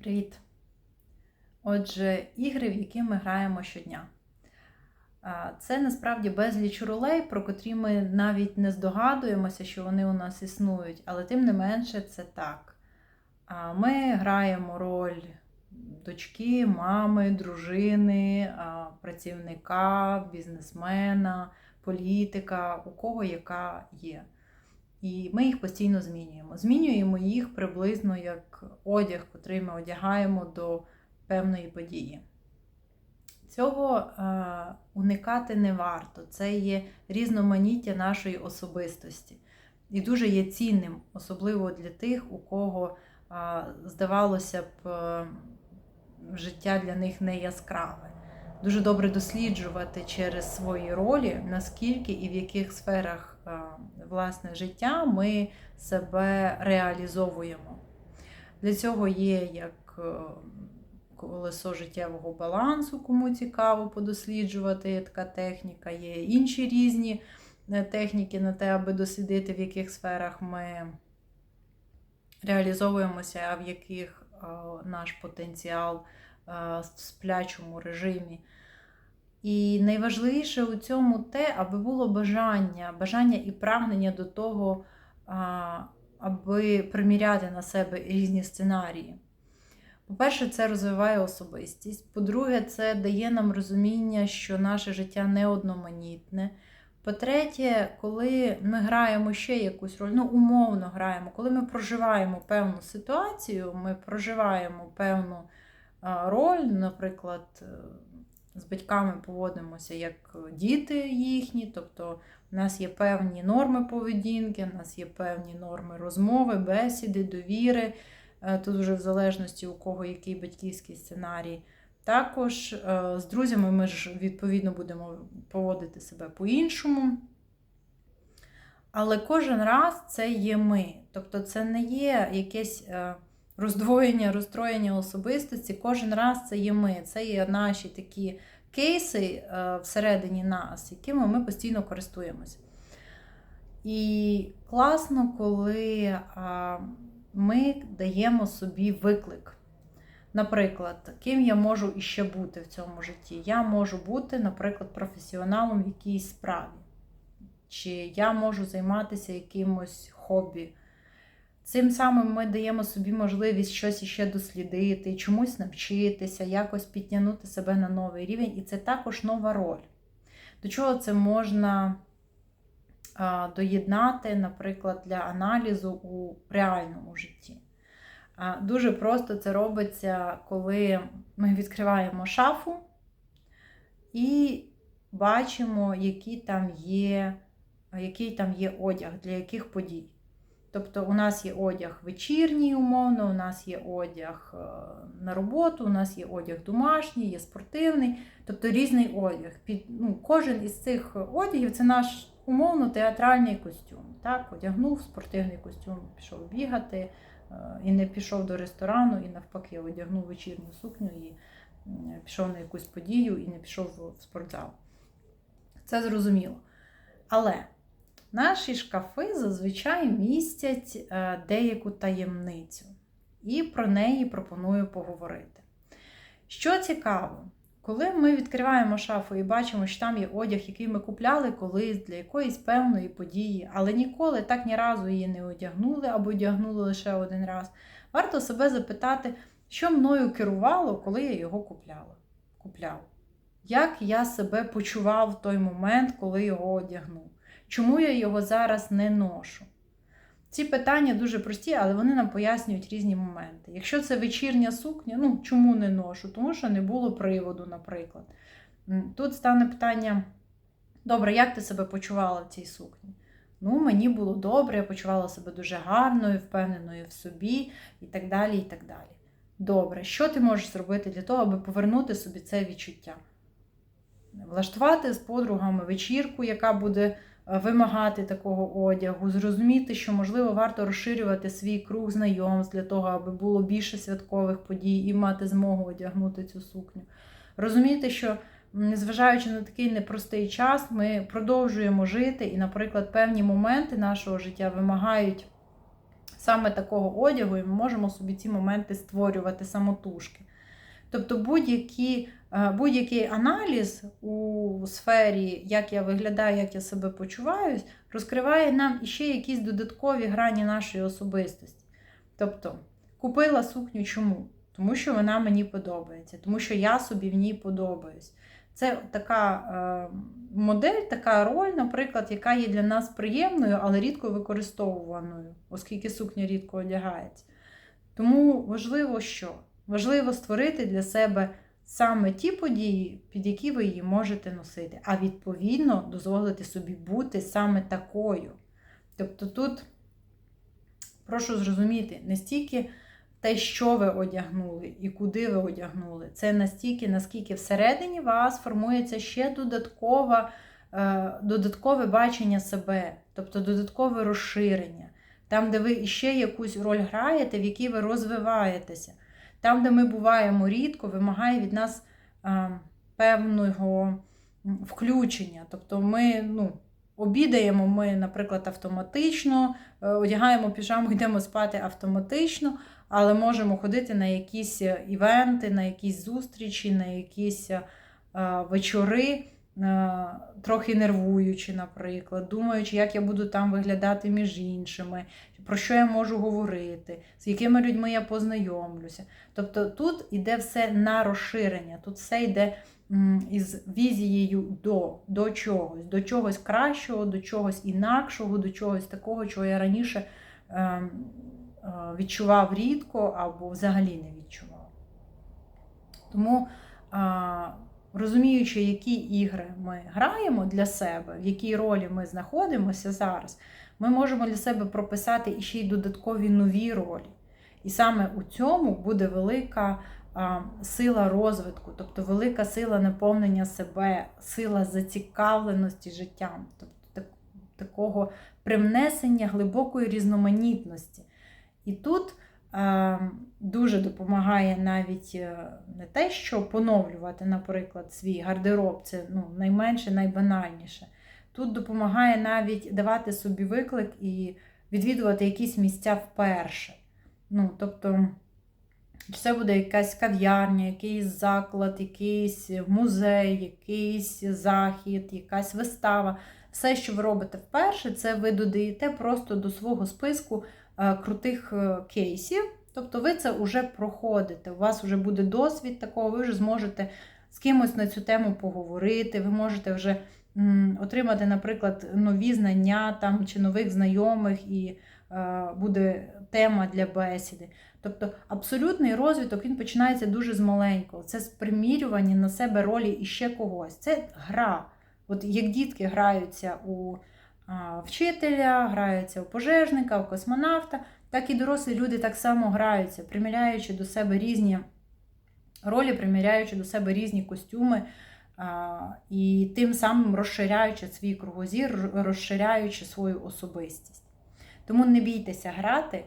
Привіт! Отже, ігри, в які ми граємо щодня. Це насправді безліч ролей, про котрі ми навіть не здогадуємося, що вони у нас існують, але тим не менше це так. Ми граємо роль дочки, мами, дружини, працівника, бізнесмена, політика, у кого яка є. І ми їх постійно змінюємо. Змінюємо їх приблизно як одяг, котрий ми одягаємо до певної події. Цього е, уникати не варто. Це є різноманіття нашої особистості. І дуже є цінним, особливо для тих, у кого, е, здавалося б, е, життя для них не яскраве. Дуже добре досліджувати через свої ролі, наскільки і в яких сферах е, власне життя ми себе реалізовуємо. Для цього є як е, колесо життєвого балансу, кому цікаво подосліджувати така техніка, є інші різні е, техніки на те, аби дослідити, в яких сферах ми реалізовуємося, а в яких наш потенціал в сплячому режимі. І найважливіше у цьому те, аби було бажання, бажання і прагнення до того, аби приміряти на себе різні сценарії. По-перше, це розвиває особистість. По-друге, це дає нам розуміння, що наше життя не одноманітне. По-третє, коли ми граємо ще якусь роль, ну, умовно граємо, коли ми проживаємо певну ситуацію, ми проживаємо певну роль, наприклад, з батьками поводимося як діти їхні, тобто у нас є певні норми поведінки, у нас є певні норми розмови, бесіди, довіри. Е, тут вже в залежності у кого який батьківський сценарій. Також е, з друзями ми ж, відповідно, будемо поводити себе по-іншому. Але кожен раз це є ми. Тобто це не є якесь е, роздвоєння, розстроєння особистості. Кожен раз це є ми. Це є наші такі кейси всередині нас, якими ми постійно користуємося. І класно, коли ми даємо собі виклик. Наприклад, ким я можу іще бути в цьому житті? Я можу бути, наприклад, професіоналом в якійсь справі. Чи я можу займатися якимось хобі. Цим самим ми даємо собі можливість щось іще дослідити, чомусь навчитися, якось підтягнути себе на новий рівень. І це також нова роль. До чого це можна доєднати, наприклад, для аналізу у реальному житті. Дуже просто це робиться, коли ми відкриваємо шафу і бачимо, які там є, який там є одяг, для яких подій. Тобто у нас є одяг вечірній, умовно, у нас є одяг е, на роботу, у нас є одяг домашній, є спортивний, тобто різний одяг. Під, ну, Кожен із цих одягів це наш умовно театральний костюм. Так, Одягнув спортивний костюм, пішов бігати е, і не пішов до ресторану, і навпаки, одягнув вечірню сукню і пішов на якусь подію і не пішов в спортзал. Це зрозуміло. Але наші шкафи зазвичай містять е, деяку таємницю, і про неї пропоную поговорити. Що цікаво, коли ми відкриваємо шафу і бачимо, що там є одяг, який ми купляли колись для якоїсь певної події, але ніколи так ні разу її не одягнули або одягнули лише один раз, варто себе запитати, що мною керувало, коли я його купляла. купляв. Як я себе почував в той момент, коли його одягнув? Чому я його зараз не ношу? Ці питання дуже прості, але вони нам пояснюють різні моменти. Якщо це вечірня сукня, ну чому не ношу? Тому що не було приводу, наприклад. Тут стане питання: добре, як ти себе почувала в цій сукні? Ну, мені було добре, я почувала себе дуже гарною, впевненою в собі і так далі. і так далі. Добре, що ти можеш зробити для того, аби повернути собі це відчуття? Влаштувати з подругами вечірку, яка буде вимагати такого одягу, зрозуміти, що, можливо, варто розширювати свій круг знайомств для того, аби було більше святкових подій і мати змогу одягнути цю сукню. Розуміти, що, незважаючи на такий непростий час, ми продовжуємо жити, і, наприклад, певні моменти нашого життя вимагають саме такого одягу, і ми можемо собі ці моменти створювати самотужки. Тобто будь-які, будь-який аналіз у сфері, як я виглядаю, як я себе почуваюсь, розкриває нам іще якісь додаткові грані нашої особистості. Тобто, купила сукню чому? Тому що вона мені подобається, тому що я собі в ній подобаюсь. Це така е, модель, така роль, наприклад, яка є для нас приємною, але рідко використовуваною, оскільки сукня рідко одягається. Тому важливо що? Важливо створити для себе саме ті події, під які ви її можете носити, а відповідно дозволити собі бути саме такою. Тобто тут прошу зрозуміти, не стільки те, що ви одягнули і куди ви одягнули, це настільки, наскільки всередині вас формується ще додаткова, е, додаткове бачення себе, тобто додаткове розширення. Там, де ви ще якусь роль граєте, в якій ви розвиваєтеся. Там, де ми буваємо рідко, вимагає від нас е, певного включення. Тобто ми ну, обідаємо, ми, наприклад, автоматично, е, одягаємо піжаму, йдемо спати автоматично, але можемо ходити на якісь івенти, на якісь зустрічі, на якісь е, вечори. Е, Трохи нервуючи, наприклад, думаючи, як я буду там виглядати між іншими, про що я можу говорити, з якими людьми я познайомлюся. Тобто тут йде все на розширення, тут все йде із візією до, до чогось, до чогось кращого, до чогось інакшого, до чогось такого, чого я раніше е, е, відчував рідко або взагалі не відчував. Тому. Розуміючи, які ігри ми граємо для себе, в якій ролі ми знаходимося зараз, ми можемо для себе прописати іще й додаткові нові ролі. І саме у цьому буде велика а, сила розвитку, тобто велика сила наповнення себе, сила зацікавленості життям, тобто так, такого привнесення глибокої різноманітності. І тут дуже допомагає навіть е, не те, що поновлювати, наприклад, свій гардероб, це ну, найменше, найбанальніше. Тут допомагає навіть давати собі виклик і відвідувати якісь місця вперше. Ну, Тобто, чи це буде якась кав'ярня, якийсь заклад, якийсь музей, якийсь захід, якась вистава. Все, що ви робите вперше, це ви додаєте просто до свого списку Е, крутих е, кейсів. Тобто ви це вже проходите. У вас вже буде досвід такого, ви вже зможете з кимось на цю тему поговорити, ви можете вже отримати, наприклад, нові знання там, чи нових знайомих, і е, буде тема для бесіди. Тобто абсолютний розвиток він починається дуже з маленького. Це спримірювання на себе ролі іще когось. Це гра. От Як дітки граються у вчителя, граються у пожежника, у космонавта, так і дорослі люди так само граються, приміряючи до себе різні ролі, приміряючи до себе різні костюми. І тим самим розширяючи свій кругозір, розширяючи свою особистість. Тому не бійтеся грати,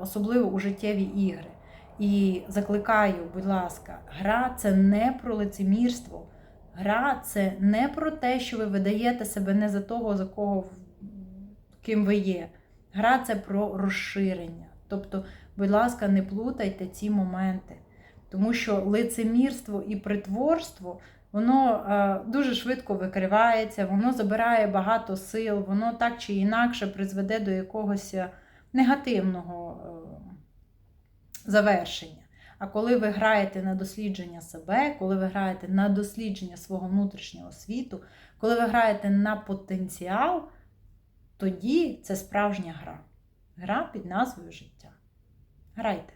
особливо у життєві ігри. І закликаю, будь ласка, гра це не про лицемірство, Гра це не про те, що ви видаєте себе не за того, за кого ким ви є. Гра це про розширення. Тобто, будь ласка, не плутайте ці моменти. Тому що лицемірство і притворство, воно е, дуже швидко викривається, воно забирає багато сил, воно так чи інакше призведе до якогось е, негативного е, завершення. А коли ви граєте на дослідження себе, коли ви граєте на дослідження свого внутрішнього світу, коли ви граєте на потенціал, тоді це справжня гра. Гра під назвою життя. Грайте!